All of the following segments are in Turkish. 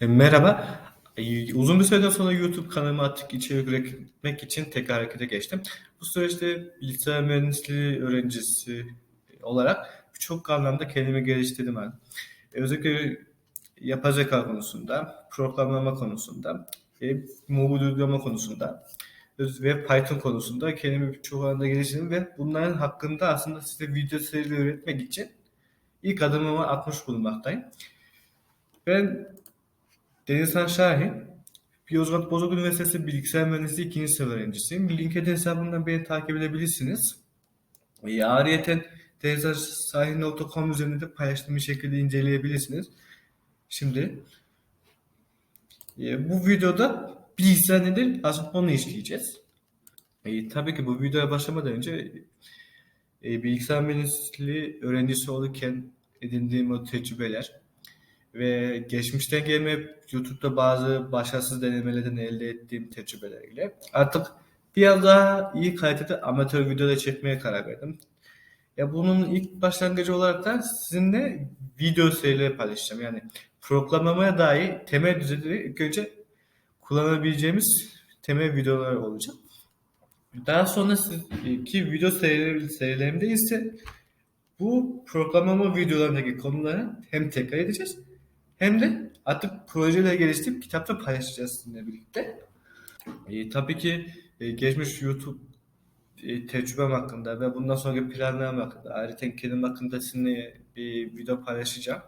E, Merhaba. E, Uzun bir süreden sonra YouTube kanalıma artık içerik üretmek için tekrar harekete geçtim. Bu süreçte bilgisayar mühendisliği öğrencisi olarak birçok anlamda kendimi geliştirdim ben. Özellikle yapay zeka konusunda, programlama konusunda, mobil uygulama konusunda ve Python konusunda kendimi birçok alanda geliştirdim ve bunların hakkında aslında size video serileri üretmek için ilk adımımı atmış bulunmaktayım. Ben Denizhan Şahin, Yozgat Bozok Üniversitesi Bilgisayar Mühendisliği 2. sınıf öğrencisiyim. LinkedIn hesabından beni takip edebilirsiniz. E, ayrıyeten denizhanşahin.com üzerinde de paylaştığım bir şekilde inceleyebilirsiniz. Şimdi e, bu videoda bilgisayar nedir? Aslında onu işleyeceğiz. E, tabii ki bu videoya başlamadan önce e, bilgisayar mühendisliği öğrencisi olurken edindiğim o tecrübeler ve geçmişten gelme YouTube'da bazı başarısız denemelerden elde ettiğim tecrübeleriyle artık biraz daha iyi kalitede amatör videolar çekmeye karar verdim. Ya bunun ilk başlangıcı olarak da sizinle video serileri paylaşacağım. Yani programlamaya dair temel düzeyde ilk önce kullanabileceğimiz temel videolar olacak. Daha sonraki video serileri, serilerimde ise bu programlama videolarındaki konuları hem tekrar edeceğiz hem de artık projeler geliştirip kitapta paylaşacağız sizinle birlikte. E, tabii ki e, geçmiş YouTube e, tecrübem hakkında ve bundan sonraki planlarım hakkında ayrıca kendim hakkında sizinle bir video paylaşacağım.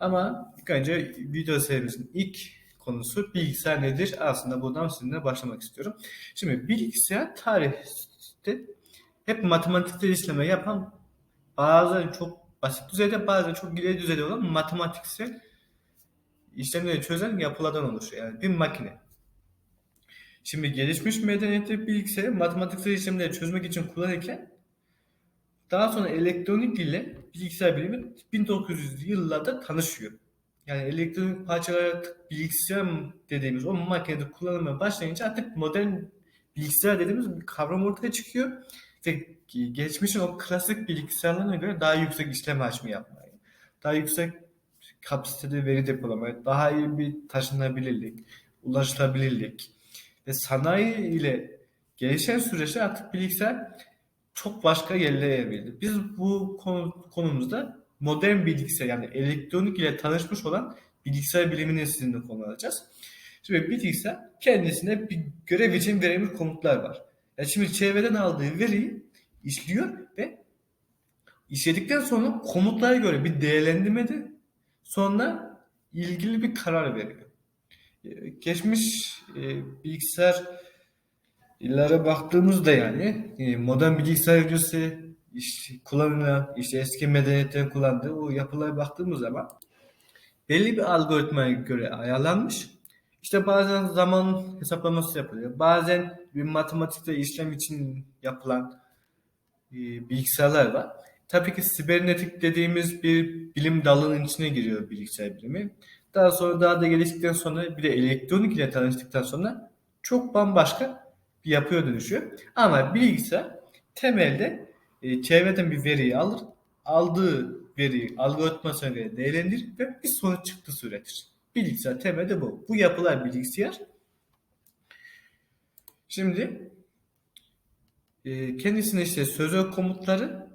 Ama ilk önce video serimizin ilk konusu bilgisayar nedir? Aslında buradan sizinle başlamak istiyorum. Şimdi bilgisayar tarihte hep matematiksel işleme yapan bazen çok basit düzeyde bazen çok ileri düzeyde olan matematiksel işlemleri çözen yapılardan oluşuyor. Yani bir makine. Şimdi gelişmiş medeniyette bilgisayarı matematiksel işlemleri çözmek için kullanırken daha sonra elektronik ile bilgisayar bilimi 1900'lü yıllarda tanışıyor. Yani elektronik parçalar bilgisayar dediğimiz o makinede kullanılmaya başlayınca artık modern bilgisayar dediğimiz bir kavram ortaya çıkıyor. Ve geçmişin o klasik bilgisayarlarına göre daha yüksek işlem hacmi yapmayı, daha yüksek kapasiteli veri depolamayı, daha iyi bir taşınabilirlik, ulaşılabilirlik ve sanayi ile gelişen süreçte artık bilgisayar çok başka yerlere evrildi. Biz bu konu, konumuzda modern bilgisayar yani elektronik ile tanışmış olan bilgisayar bilimini sizinle konu alacağız. Şimdi bilgisayar kendisine bir görev için verilmiş komutlar var. Yani şimdi çevreden aldığı veriyi işliyor ve işledikten sonra komutlara göre bir değerlendirmede sonra ilgili bir karar veriyor. Geçmiş e, bilgisayarlara baktığımızda yani e, modern bilgisayar öncesi işte kullanılan işte eski medeniyetlerin kullandığı o yapılara baktığımız zaman belli bir algoritmaya göre ayarlanmış. İşte bazen zaman hesaplaması yapılıyor. Bazen bir matematikte işlem için yapılan e, bilgisayarlar var. Tabii ki sibernetik dediğimiz bir bilim dalının içine giriyor bilgisayar bilimi. Daha sonra daha da geliştikten sonra bir de elektronik ile tanıştıktan sonra çok bambaşka bir yapıya dönüşüyor. Ama bilgisayar temelde e, çevreden bir veriyi alır, aldığı veriyi algoritmasına göre değerlendirir ve bir sonuç çıktısı üretir. Bilgisayar temelde bu. Bu yapılar bilgisayar. Şimdi e, kendisine işte sözel komutları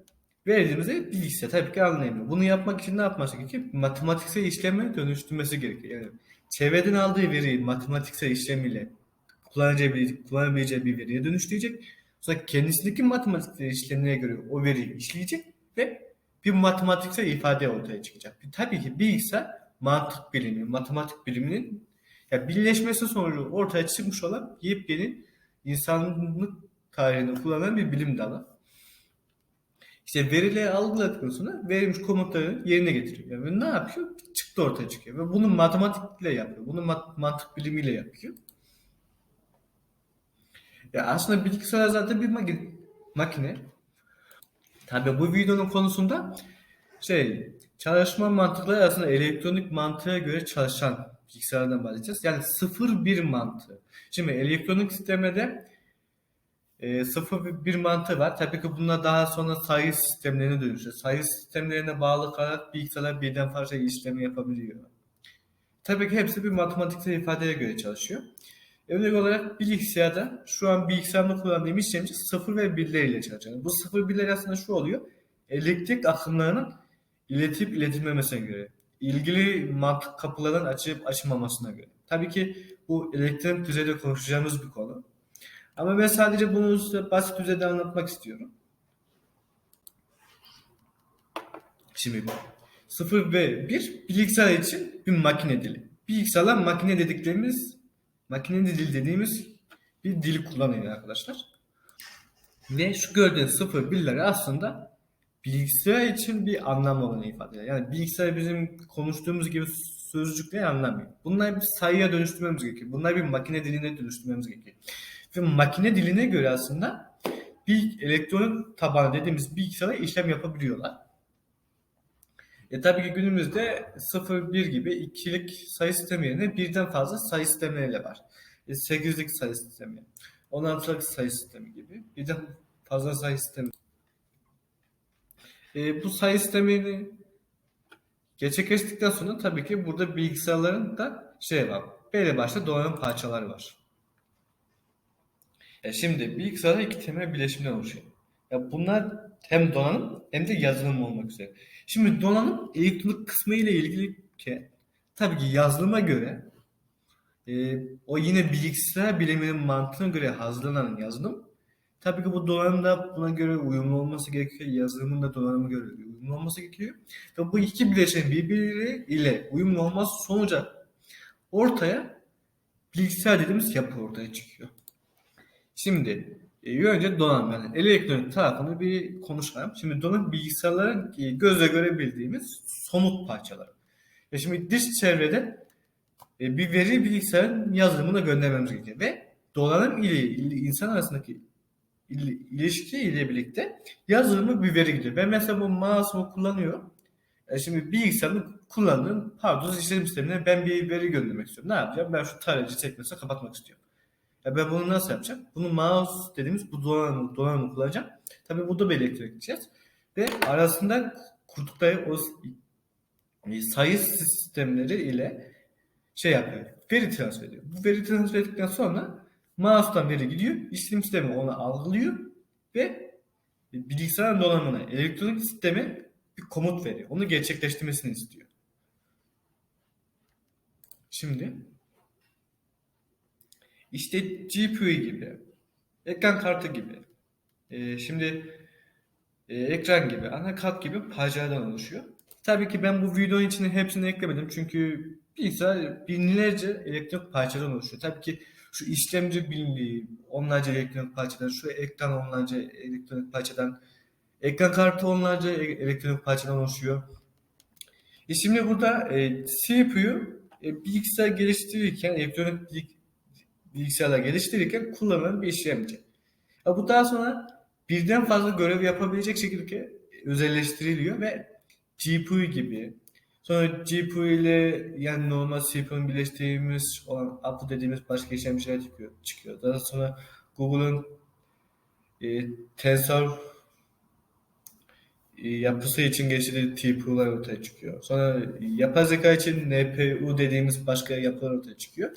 verdiğimizde bilgisayar tabii ki anlayamıyor. Bunu yapmak için ne yapması gerekiyor? Matematiksel işleme dönüştürmesi gerekiyor. Yani çevreden aldığı veriyi matematiksel işlemiyle kullanabileceği, kullanabileceği bir veriye dönüştürecek. Sonra kendisindeki matematiksel işlemine göre o veriyi işleyecek ve bir matematiksel ifade ortaya çıkacak. Tabii ki bilgisayar mantık bilimi, matematik biliminin ya birleşmesi sonucu ortaya çıkmış olan yepyeni insanlık tarihinde kullanılan bir bilim dalı. İşte verileri algıladıktan sonra verilmiş komutları yerine getiriyor. Yani ne yapıyor? Çıktı ortaya çıkıyor. Ve bunu matematikle yapıyor. Bunu mat- mantık bilimiyle yapıyor. Ya aslında bilgisayar zaten bir makine. makine. Tabii bu videonun konusunda şey çalışma mantıkları aslında elektronik mantığa göre çalışan bilgisayardan bahsedeceğiz. Yani sıfır bir mantığı. Şimdi elektronik sistemde e, sıfır bir mantığı var. Tabii ki bunlar daha sonra sayı sistemlerine dönüşüyor. Sayı sistemlerine bağlı kalarak bilgisayarlar birden fazla işlemi yapabiliyor. Tabii ki hepsi bir matematiksel ifadeye göre çalışıyor. Örnek olarak bilgisayarda şu an bilgisayarda kullandığım işlemci sıfır ve birler ile çalışıyor. Bu sıfır birler aslında şu oluyor. Elektrik akımlarının iletip iletilmemesine göre. ilgili mantık kapıların açıp açılmamasına göre. Tabii ki bu elektrik düzeyde konuşacağımız bir konu. Ama ben sadece bunu basit düzeyde anlatmak istiyorum. Şimdi 0 ve 1 bilgisayar için bir makine dili. Bilgisayarlar makine dediklerimiz makine dili dediğimiz bir dili kullanıyor arkadaşlar. Ve şu gördüğünüz 0 1'leri aslında bilgisayar için bir anlam olanı ifade ediyor. Yani bilgisayar bizim konuştuğumuz gibi sözcükleri anlamıyor. Bunlar bir sayıya dönüştürmemiz gerekiyor. Bunlar bir makine diline dönüştürmemiz gerekiyor. Ve makine diline göre aslında bir elektronik tabanı dediğimiz bilgisayara işlem yapabiliyorlar. E tabii ki günümüzde 0, 1 gibi ikilik sayı sistemi yerine birden fazla sayı sistemleriyle var. E 8'lik sayı sistemi, 16'lık sayı sistemi gibi birden fazla sayı sistemi. E, bu sayı sistemini gerçekleştikten sonra tabii ki burada bilgisayarların da şey var. Belli başlı donanım parçaları var. Ya şimdi bilgisayarda iki temel bileşimden oluşuyor. Ya bunlar hem donanım hem de yazılım olmak üzere. Şimdi donanım elektronik kısmı ile ilgili ki tabii ki yazılıma göre e, o yine bilgisayar biliminin mantığına göre hazırlanan yazılım tabii ki bu donanım da buna göre uyumlu olması gerekiyor. Yazılımın da donanıma göre uyumlu olması gerekiyor. Ve bu iki bileşen birbiriyle uyumlu olması sonucu ortaya bilgisayar dediğimiz yapı ortaya çıkıyor. Şimdi e, önce donanım yani elektronik tarafını bir konuşalım. Şimdi donanım bilgisayarların e, gözle görebildiğimiz somut parçalar. E şimdi dış çevrede bir veri bilgisayarın yazılımına göndermemiz gerekiyor ve donanım ile, insan arasındaki il, ilişki ile birlikte yazılımı bir veri gidiyor. Ben mesela bu mouse'umu kullanıyorum. E şimdi bilgisayarın kullandığım pardon işletim sistemine ben bir veri göndermek istiyorum. Ne yapacağım? Ben şu tarayıcı sekmesini kapatmak istiyorum. Ya ben bunu nasıl yapacağım? Bunu mouse dediğimiz bu donanımı, donanımı kullanacağım. Tabii burada elektrik gideceğiz. Ve arasında kurdukları o sayı sistemleri ile şey yapıyor. Veri transfer ediyor. Bu veri transfer ettikten sonra mouse'dan veri gidiyor. İşletim sistemi onu algılıyor ve bilgisayar donanımına elektronik sisteme bir komut veriyor. Onu gerçekleştirmesini istiyor. Şimdi işte GPU gibi, ekran kartı gibi, e, şimdi e, ekran gibi, anakart gibi parçalardan oluşuyor. Tabii ki ben bu videonun içine hepsini eklemedim çünkü bilgisayar binlerce elektronik parçadan oluşuyor. Tabii ki şu işlemci binliği, onlarca elektronik parçadan, şu ekran onlarca elektronik parçadan, ekran kartı onlarca elektronik parçadan oluşuyor. E şimdi burada e, CPU e, bilgisayar geliştirirken elektronik bilgisayarlar geliştirirken kullanılan bir işlemci. Ya bu daha sonra birden fazla görev yapabilecek şekilde özelleştiriliyor ve GPU gibi sonra GPU ile yani normal CPU'nun birleştirdiğimiz olan APU dediğimiz başka işlemciler çıkıyor. çıkıyor. Daha sonra Google'ın e, Tensor e, yapısı için geliştirdiği TPU'lar ortaya çıkıyor. Sonra yapay zeka için NPU dediğimiz başka yapılar ortaya çıkıyor.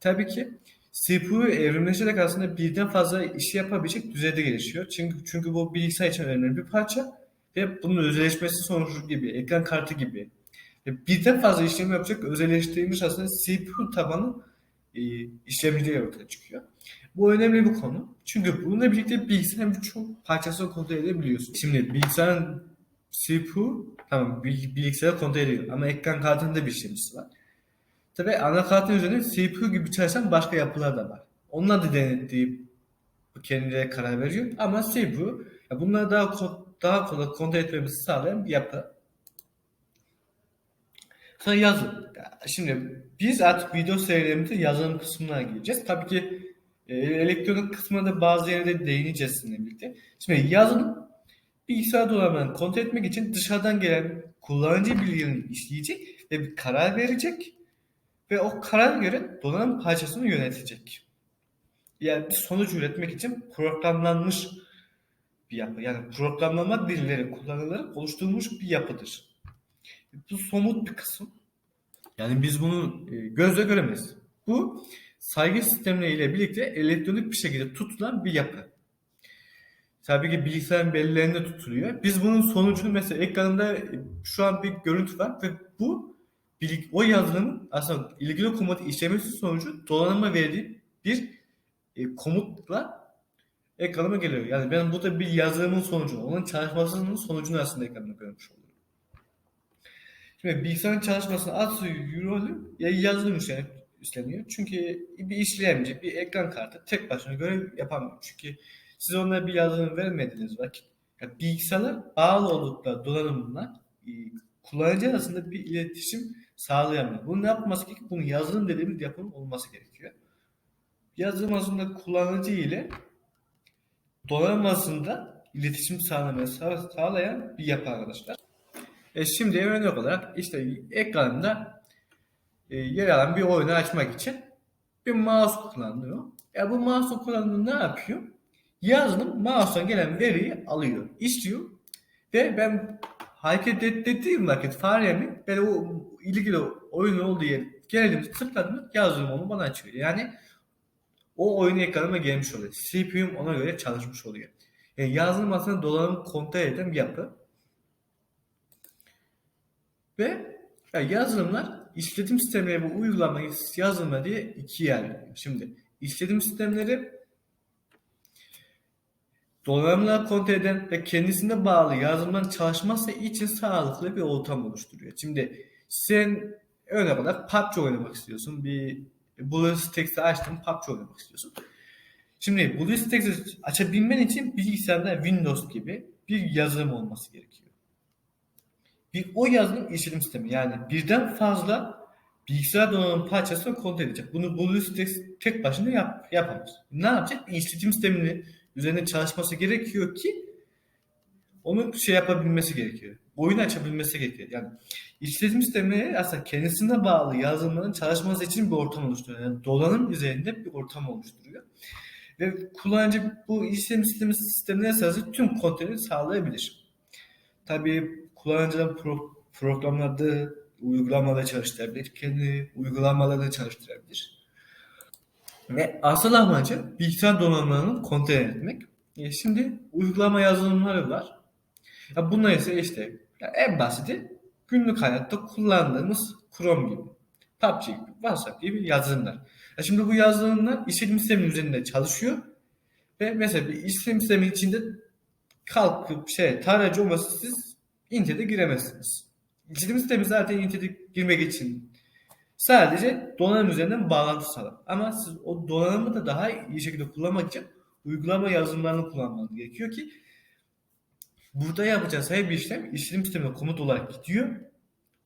Tabii ki CPU evrimleşerek aslında birden fazla işi yapabilecek düzeyde gelişiyor. Çünkü çünkü bu bilgisayar için önemli bir parça ve bunun özelleşmesi sonucu gibi, ekran kartı gibi ve birden fazla işlem yapacak özelleştirilmiş aslında CPU tabanı e, işlemciler ortaya çıkıyor. Bu önemli bir konu. Çünkü bununla birlikte bilgisayarın birçok parçasını kontrol edebiliyorsun. Şimdi bilgisayarın CPU tamam bilgisayarı kontrol ediyor ama ekran kartında bir işlemcisi var. Tabi anakartın üzerinde CPU gibi çalışan başka yapılar da var. Onlar da denetleyip kendileri karar veriyor. Ama CPU bunları daha daha kolay kontrol etmemizi sağlayan bir yapı. Sonra yazılım. Şimdi biz artık video serilerimizde yazılım kısmına gireceğiz. Tabii ki e, elektronik kısmına da bazı yerlerde değineceğiz sizinle birlikte. Şimdi yazılım bilgisayar donanımını kontrol etmek için dışarıdan gelen kullanıcı bilgilerini işleyecek ve bir karar verecek ve o karar göre donanım parçasını yönetecek. Yani bir sonuç üretmek için programlanmış bir yapı. Yani programlama dilleri kullanılarak oluşturulmuş bir yapıdır. Bu somut bir kısım. Yani biz bunu e, gözle göremeyiz. Bu saygı sistemleriyle birlikte elektronik bir şekilde tutulan bir yapı. Tabii ki bilgisayarın belleğinde tutuluyor. Biz bunun sonucunu mesela ekranında şu an bir görüntü var ve bu bilik- o yazılımın aslında ilgili komutu işlemesi sonucu donanıma verdiği bir e, komutla ekranıma geliyor. Yani ben burada bir yazılımın sonucunu, onun çalışmasının sonucunu aslında ekranda görmüş oluyorum. Şimdi bilgisayarın çalışmasının asıl rolü ya yazılım üstleniyor. Çünkü bir işlemci, bir ekran kartı tek başına görev yapamıyor. Çünkü siz onlara bir yazılım vermediğiniz vakit yani bilgisayarlar bağlı oldukları donanımla e, kullanıcı arasında bir iletişim sağlayamıyor. Bunu ne yapması gerekiyor? Bunun yazılım dediğimiz yapının olması gerekiyor. Yazılım aslında kullanıcı ile donanım arasında iletişim sağlamayı sağ- sağlayan bir yapı arkadaşlar. E şimdi örnek olarak işte ekranında e, yer alan bir oyunu açmak için bir mouse kullanılıyor. E bu mouse kullanımı ne yapıyor? Yazılım mouse'dan gelen veriyi alıyor, işliyor ve ben hareket et- ettiğim vakit faremi ben o ilgili oyun olduğu yere geldiğimde tıkladım yazılım onu bana açıyor. Yani o oyun ekranıma gelmiş oluyor. CPU'm ona göre çalışmış oluyor. Yani yazılım aslında donanımı kontrol eden bir yapı. Ve ya yazılımlar işletim sistemleri ve uygulama yazılımı diye ikiye ayrılıyor. Şimdi işletim sistemleri donanımlar kontrol eden ve kendisine bağlı yazılımların çalışması için sağlıklı bir ortam oluşturuyor. Şimdi sen örnek olarak PUBG oynamak istiyorsun. Bir BlueStacks'i açtın PUBG oynamak istiyorsun. Şimdi BlueStacks'i açabilmen için bilgisayarda Windows gibi bir yazılım olması gerekiyor. Bir o yazılım işletim sistemi yani birden fazla bilgisayar donanım parçasını kontrol edecek. Bunu BlueStacks tek başına yap, yapamaz. Ne yapacak? İşletim sistemini üzerine çalışması gerekiyor ki onu şey yapabilmesi gerekiyor. Oyun açabilmesi gerekiyor. Yani işletim sistemi aslında kendisine bağlı yazılımların çalışması için bir ortam oluşturuyor. Yani donanım üzerinde bir ortam oluşturuyor. Ve kullanıcı bu işletim sistemi sistemine esası tüm kontrolü sağlayabilir. Tabii kullanıcıların pro, programladığı uygulamada çalıştırabilir. Kendi uygulamalarını çalıştırabilir. Ve asıl amacı bilgisayar donanımlarını kontrol etmek. E şimdi uygulama yazılımları var. Ya bunlar ise işte ya en basiti günlük hayatta kullandığımız Chrome gibi, PUBG gibi, WhatsApp gibi yazılımlar. Ya şimdi bu yazılımlar işletim sistemi üzerinde çalışıyor ve mesela bir işletim sistemi içinde kalkıp şey tarayıcı olmasa siz internete giremezsiniz. İşletim sistemi zaten internete girmek için sadece donanım üzerinden bağlantı sağlar. Ama siz o donanımı da daha iyi şekilde kullanmak için uygulama yazılımlarını kullanmanız gerekiyor ki burada yapacağınız her bir işlem işletim sistemine komut olarak gidiyor.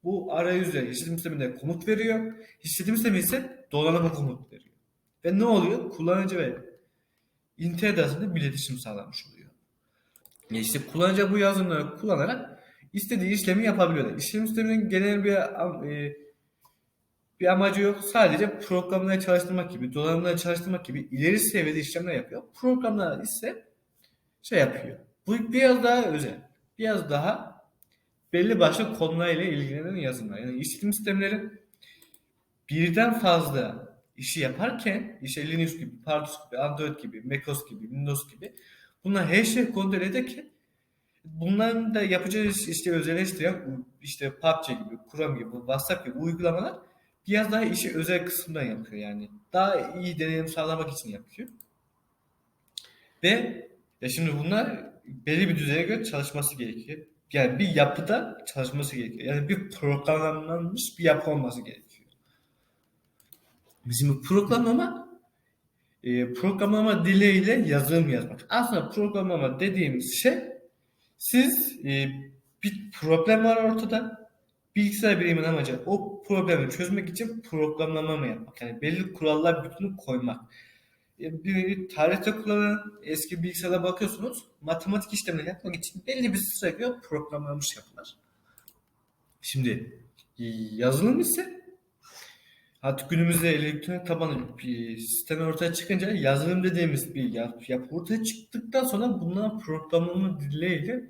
Bu arayüzle işletim sistemine komut veriyor. İşletim sistemi ise donanıma komut veriyor. Ve ne oluyor? Kullanıcı ve internet arasında bir iletişim sağlanmış oluyor. Yani işte kullanıcı bu yazılımları kullanarak istediği işlemi yapabiliyor. İşletim sisteminin genel bir e, bir amacı yok. Sadece programları çalıştırmak gibi, donanımları çalıştırmak gibi ileri seviyede işlemler yapıyor. Programlar ise şey yapıyor. Bu biraz daha özel. Biraz daha belli başlı konularla ilgilenen yazılımlar. Yani işletim sistemleri birden fazla işi yaparken işte Linux gibi, Pardus gibi, Android gibi, MacOS gibi, Windows gibi bunlar her şeyi kontrol ederken bunların da yapacağı işte özelleştiren işte PUBG gibi, Chrome gibi, WhatsApp gibi uygulamalar biraz daha işi özel kısımdan yapıyor yani. Daha iyi deneyim sağlamak için yapıyor. Ve ya şimdi bunlar belli bir düzeye göre çalışması gerekiyor. Yani bir yapıda çalışması gerekiyor. Yani bir programlanmış bir yapı olması gerekiyor. Bizim programlama e, programlama diliyle yazılım yazmak. Aslında programlama dediğimiz şey siz e, bir problem var ortada. Bilgisayar bilimin amacı o problemi çözmek için programlama mı yapmak? Yani belli kurallar bütünü koymak. E, bir tarihte kullanılan eski bilgisayara bakıyorsunuz matematik işlemleri yapmak için belli bir süre programlanmış yapılar. Şimdi yazılım ise artık günümüzde elektronik tabanlı bir sistem ortaya çıkınca yazılım dediğimiz bir yapı, yapı ortaya çıktıktan sonra bunların programlama dilleriyle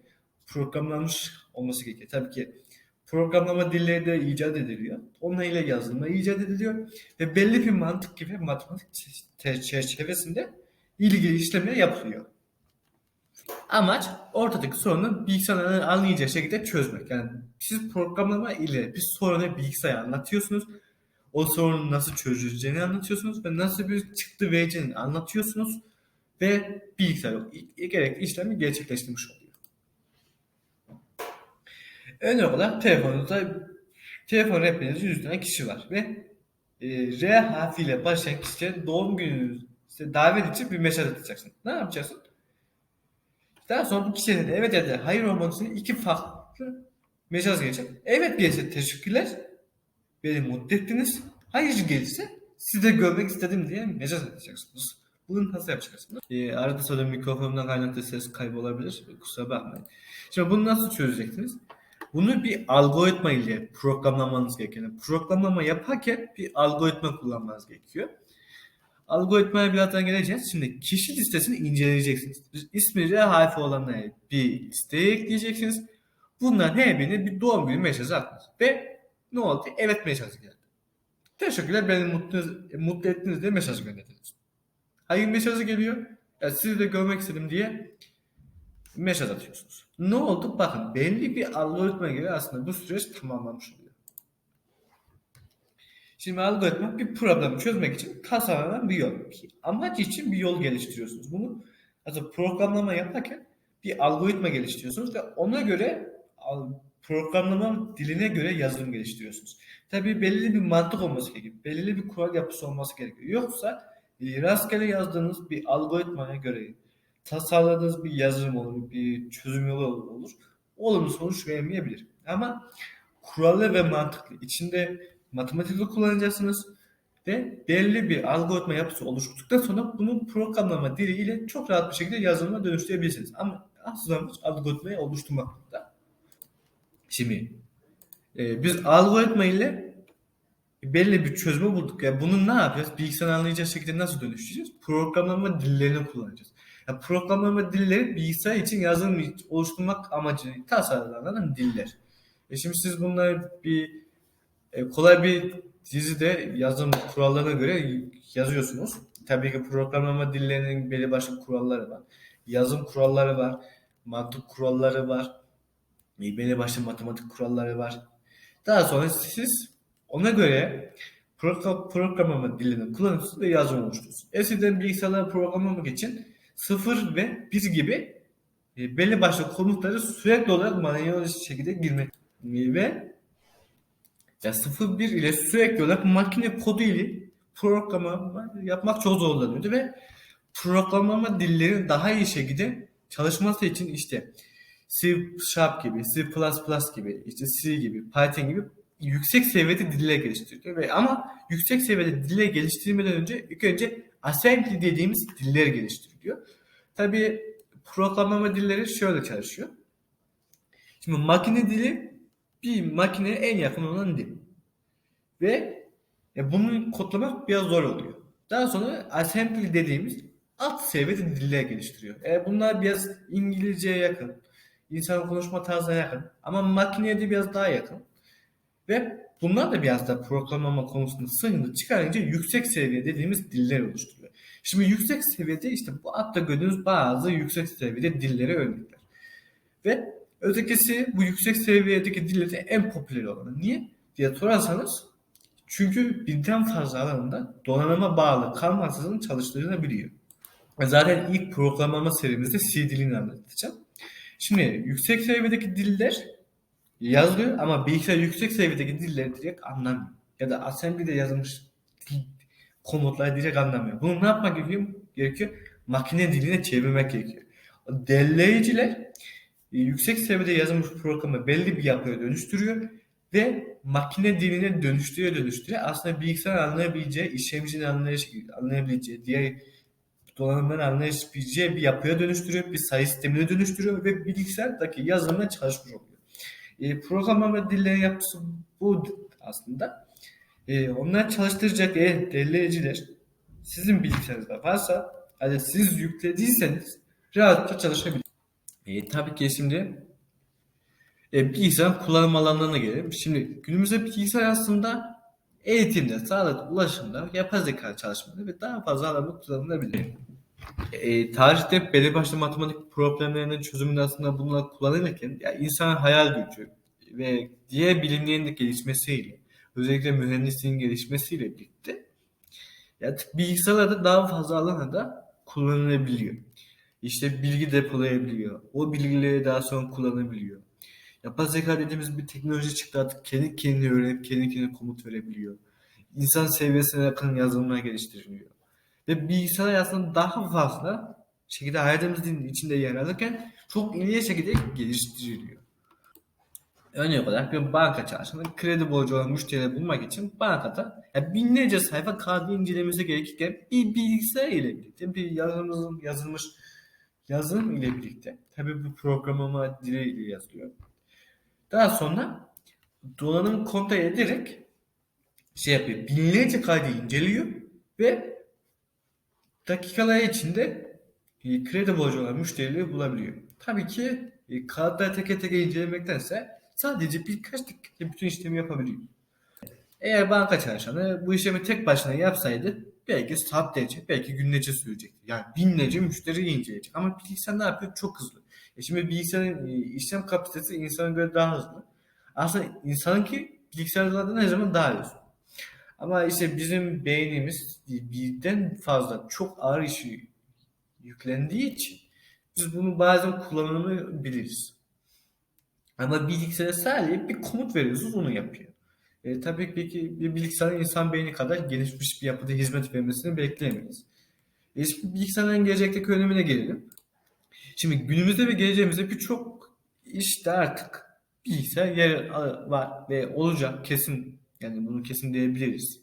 programlanmış olması gerekiyor. Tabii ki programlama dilleri de icat ediliyor. Onlarla yazılma icat ediliyor ve belli bir mantık gibi matematik çe- çerçevesinde ilgili işlemler yapılıyor. Amaç ortadaki sorunu bilgisayarın anlayacağı şekilde çözmek. Yani siz programlama ile bir sorunu bilgisayara anlatıyorsunuz. O sorunun nasıl çözüleceğini anlatıyorsunuz ve nasıl bir çıktı vereceğini anlatıyorsunuz ve bilgisayar gerekli işlemi gerçekleştirmiş oluyor. Örnek olarak telefonunuzda telefon rehberinizde 100 tane kişi var ve e, R harfiyle başlayan kişiye doğum gününüz davet için bir mesaj atacaksın. Ne yapacaksın? Daha sonra bu kişinin evet ya da hayır olması iki farklı mesaj gelecek. Evet gelirse teşekkürler. Beni mutlu ettiniz. Hayır gelirse sizi de görmek istedim diye mesaj atacaksınız. Bunu nasıl yapacaksınız? Ee, arada sırada mikrofonumdan kaynaklı ses kaybolabilir. Kusura bakmayın. Şimdi bunu nasıl çözeceksiniz? Bunu bir algoritma ile programlamanız gerekiyor. Yani programlama yaparken bir algoritma kullanmanız gerekiyor. Algoritmaya birazdan geleceğiz. Şimdi kişi listesini inceleyeceksiniz. İsmi R harfi olanları bir listeye ekleyeceksiniz. Bunların her birine bir doğum günü mesajı attınız. Ve ne oldu? Evet mesajı geldi. Teşekkürler beni mutlu, mutlu ettiniz diye mesaj gönderdiniz. Hayır mesajı geliyor. Ya sizi de görmek istedim diye mesaj atıyorsunuz. Ne oldu? Bakın belli bir algoritma göre aslında bu süreç tamamlanmış oluyor. Şimdi algoritma bir problemi çözmek için tasarlanan bir yol. Bir amaç için bir yol geliştiriyorsunuz. Bunu aslında programlama yaparken bir algoritma geliştiriyorsunuz ve ona göre programlama diline göre yazılım geliştiriyorsunuz. Tabii belirli bir mantık olması gerekiyor. Belirli bir kural yapısı olması gerekiyor. Yoksa e, rastgele yazdığınız bir algoritmaya göre tasarladığınız bir yazılım olur, bir çözüm yolu olur. Olumlu sonuç vermeyebilir. Ama kurallı ve mantıklı. içinde matematikle kullanacaksınız ve belli bir algoritma yapısı oluşturduktan sonra bunu programlama diliyle çok rahat bir şekilde yazılıma dönüştürebilirsiniz. Ama aslında algoritmayı oluşturmak da. Şimdi e, biz algoritma ile belli bir çözümü bulduk. Ya yani bunu ne yapacağız? Bilgisayar anlayacağı şekilde nasıl dönüştüreceğiz? Programlama dillerini kullanacağız. Yani programlama dilleri bilgisayar için yazılım oluşturmak amacıyla tasarlanan diller. E şimdi siz bunları bir e, kolay bir dizide yazım kurallarına göre yazıyorsunuz. Tabii ki programlama dillerinin belli başlı kuralları var. Yazım kuralları var. Mantık kuralları var. E, belli başlı matematik kuralları var. Daha sonra siz ona göre programlama dilini kullanıyorsunuz ve yazım oluşturuyorsunuz. Eskiden bilgisayarları programlamak için 0 ve 1 gibi e, belli başlı komutları sürekli olarak manuel şekilde girmek. Ve ya 0-1 ile sürekli olarak makine kodu ile programlama yapmak çok zorlanıyordu ve programlama dilleri daha iyi şekilde çalışması için işte C Sharp gibi, C++ gibi, işte C gibi, Python gibi yüksek seviyede diller geliştiriyor ve ama yüksek seviyede diller geliştirmeden önce ilk önce assembly dediğimiz diller geliştiriliyor. Tabii programlama dilleri şöyle çalışıyor. Şimdi makine dili bir makineye en yakın olan dil. Ve ya bunu kodlamak biraz zor oluyor. Daha sonra assembly dediğimiz alt seviyede diller geliştiriyor. E bunlar biraz İngilizceye yakın. İnsan konuşma tarzına yakın. Ama makineye de biraz daha yakın. Ve bunlar da biraz da programlama konusunda sınırını çıkarınca yüksek seviye dediğimiz diller oluşturuyor. Şimdi yüksek seviyede işte bu altta gördüğünüz bazı yüksek seviyede dillere örnekler. Ve ötekisi bu yüksek seviyedeki dillerin en popüler olanı. Niye diye sorarsanız çünkü birden fazla alanında donanıma bağlı kalmaksızın çalıştırılabiliyor. Zaten ilk programlama serimizde C dilini anlatacağım. Şimdi yüksek seviyedeki diller yazılıyor ama bilgisayar yüksek seviyedeki dilleri direkt anlamıyor. Ya da assembly'de yazılmış komutları direkt anlamıyor. Bunu ne yapmak gerekiyor? gerekiyor? Makine diline çevirmek gerekiyor. Derleyiciler e, yüksek seviyede yazılmış programı belli bir yapıya dönüştürüyor ve makine diline dönüştürüyor dönüştürüyor. Aslında bilgisayar anlayabileceği, işlemcinin anlayabileceği, diğer donanımların anlayabileceği bir yapıya dönüştürüyor, bir sayı sistemine dönüştürüyor ve bilgisayardaki yazılımla çalışmış oluyor. E, programlama dilleri yapısı bu aslında. E, onlar çalıştıracak eğer derleyiciler sizin bilgisayarınızda varsa, hadi siz yüklediyseniz rahatça çalışabilir. E, tabii ki şimdi E, bilgisayarın kullanım alanlarına gelelim. Şimdi günümüzde bilgisayar aslında eğitimde, sağlık, ulaşımda, yapay zeka çalışmaları ve daha fazla alanda kullanılabilir. E, tarihte belli başlı matematik problemlerinin çözümünde aslında bunlar kullanılırken ya insan hayal gücü ve diğer bilimlerin de gelişmesiyle özellikle mühendisliğin gelişmesiyle birlikte ya bilgisayarlarda daha fazla alanda kullanılabiliyor. İşte bilgi depolayabiliyor. O bilgileri daha sonra kullanabiliyor. Yapay zeka dediğimiz bir teknoloji çıktı artık kendi kendine öğrenip kendi kendine komut verebiliyor. İnsan seviyesine yakın yazılımlar geliştiriliyor. Ve bilgisayar aslında daha fazla şekilde hayatımızın içinde yer alırken çok ilginç şekilde geliştiriliyor. Örnek olarak bir banka çalışanı kredi borcu olan müşterileri bulmak için bankada yani binlerce sayfa kağıdı incelemesi gerekirken bir bilgisayar ile birlikte bir yazılımın yazılmış yazılım ile birlikte tabi bu programlama diliyle yazılıyor. Daha sonra donanım kontrol ederek şey yapıyor. Binlerce kaydı inceliyor ve dakikalar içinde e, kredi borcu olan müşterileri bulabiliyor. Tabii ki e, kağıtları teke teke incelemektense sadece birkaç dakikada bütün işlemi yapabiliyor. Eğer banka çalışanı bu işlemi tek başına yapsaydı belki saatlerce, belki günlerce sürecekti. Yani binlerce müşteri inceleyecek. Ama bilgisayar ne yapıyor? Çok hızlı. E şimdi bilgisayarın e, işlem kapasitesi insana göre daha hızlı. Aslında insanınki bilgisayarlardan her zaman daha hızlı. Ama işte bizim beynimiz birden fazla çok ağır işi yüklendiği için biz bunu bazen kullanımı biliriz. Ama bilgisayara sadece bir komut veriyorsunuz onu yapıyor. E, tabii ki bir bilgisayarın insan beyni kadar gelişmiş bir yapıda hizmet vermesini bekleyemeyiz. E, şimdi bilgisayarın gelecekteki önemine gelelim. Şimdi günümüzde ve geleceğimizde birçok işte artık bilgisayar yer var ve olacak kesin yani bunu kesin diyebiliriz.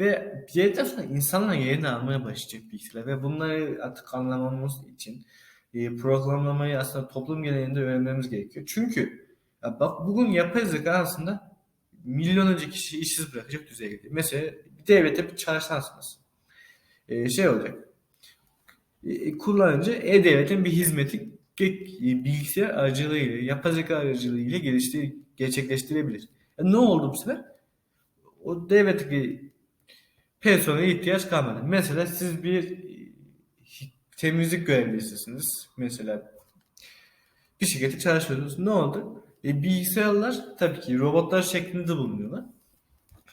Ve bir yerden sonra insanlar yerini almaya başlayacak bilgisayar ve bunları artık anlamamız için e, programlamayı aslında toplum genelinde öğrenmemiz gerekiyor. Çünkü ya bak bugün yapay zeka aslında milyonlarca kişi işsiz bırakacak düzeye geliyor. Mesela bir devlette bir çalışansınız. E, şey olacak. E, kullanıcı e-devletin bir hizmeti bilgisayar aracılığıyla, yapay zeka aracılığıyla geliştir, gerçekleştirebilir. E, ne oldu bu sefer? O devletteki personele ihtiyaç kalmadı. Mesela siz bir temizlik görevlisisiniz. Mesela bir şirkette çalışıyorsunuz. Ne oldu? E, bilgisayarlar tabii ki robotlar şeklinde bulunuyorlar.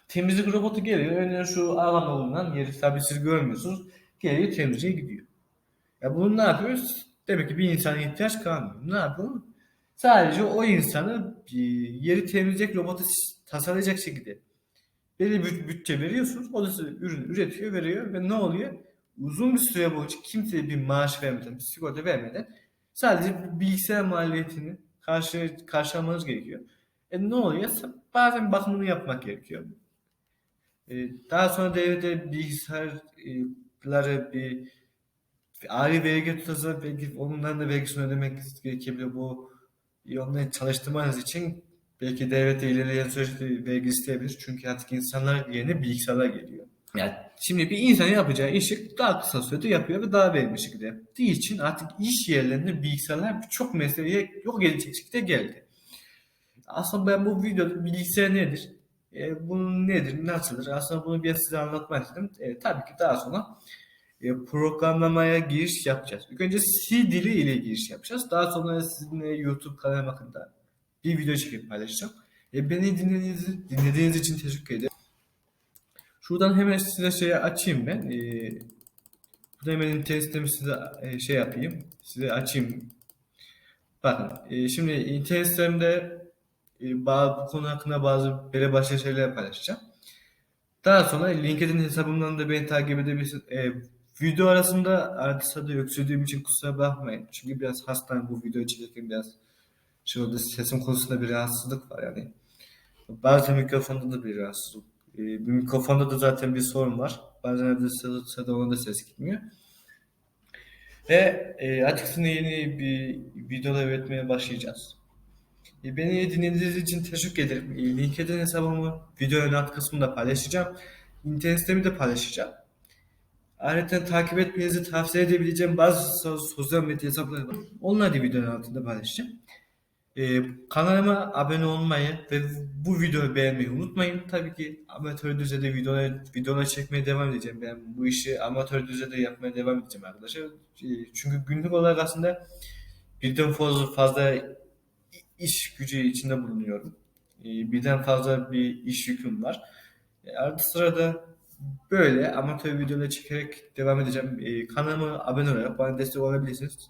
Temizlik robotu geliyor. Örneğin şu alan olunan yeri tabii siz görmüyorsunuz. Geliyor temizliğe gidiyor. Ya bunu ne yapıyoruz? Demek ki bir insana ihtiyaç kalmıyor. Ne yapalım? Sadece o insanı yeri temizleyecek robotu tasarlayacak şekilde belli bir bütçe veriyorsunuz. O da size ürün üretiyor, veriyor ve ne oluyor? Uzun bir süre boyunca kimseye bir maaş vermeden, bir sigorta vermeden sadece bilgisayar maliyetini karşı, karşılamanız gerekiyor. E ne oluyor? Bazen bakımını yapmak gerekiyor. E, daha sonra devlete bilgisayarları bir aile vergi tutası belki onların da vergisini ödemek gerekebilir. Bu onları çalıştırmanız için belki devlet ilerleyen süreçte vergi isteyebilir. Çünkü artık insanlar yerine bilgisayarlar geliyor. Yani şimdi bir insan yapacağı işi daha kısa sürede yapıyor ve daha verimli şekilde yaptığı için artık iş yerlerinde bilgisayarlar birçok mesleğe yok edecek şekilde geldi. Aslında ben bu videoda bilgisayar nedir? E, bunun nedir, nasıldır? Aslında bunu biraz size anlatmak istedim. E, tabii ki daha sonra e, programlamaya giriş yapacağız. İlk önce C dili ile giriş yapacağız. Daha sonra sizinle YouTube kanalıma hakkında bir video çekip paylaşacağım. E, beni dinlediğiniz, dinlediğiniz için teşekkür ederim. Şuradan hemen size şeyi açayım ben. E, burada hemen internet size e, şey yapayım. Size açayım. Bakın e, şimdi internet e, bazı, bu konu hakkında bazı böyle başka şeyler paylaşacağım. Daha sonra LinkedIn hesabımdan da beni takip edebilirsiniz. E, video arasında artista da öksürdüğüm için kusura bakmayın. Çünkü biraz hastayım bu videoyu çekerken biraz şey oldu sesim konusunda bir rahatsızlık var yani. Bazen mikrofonda da bir rahatsızlık. E, bir mikrofonda da zaten bir sorun var. Bazen de sırada ona da ses gitmiyor. Ve e, sizinle yeni bir videolar üretmeye başlayacağız. E, beni dinlediğiniz için teşekkür ederim. E, LinkedIn hesabımı videonun alt kısmında paylaşacağım. İnternet sitemi de paylaşacağım. Ayrıca takip etmenizi tavsiye edebileceğim bazı sosyal medya hesapları var. Onları da videonun altında paylaşacağım. Ee, kanalıma abone olmayı ve bu videoyu beğenmeyi unutmayın. Tabii ki amatör düzeyde videolar, videolar çekmeye devam edeceğim. Ben bu işi amatör düzeyde yapmaya devam edeceğim arkadaşlar. Ee, Çünkü günlük olarak aslında birden fazla fazla iş gücü içinde bulunuyorum. Ee, Birden fazla bir iş yüküm var. E, Arada sırada böyle amatör videolar çekerek devam edeceğim. Ee, Kanalıma abone olarak bana destek olabilirsiniz.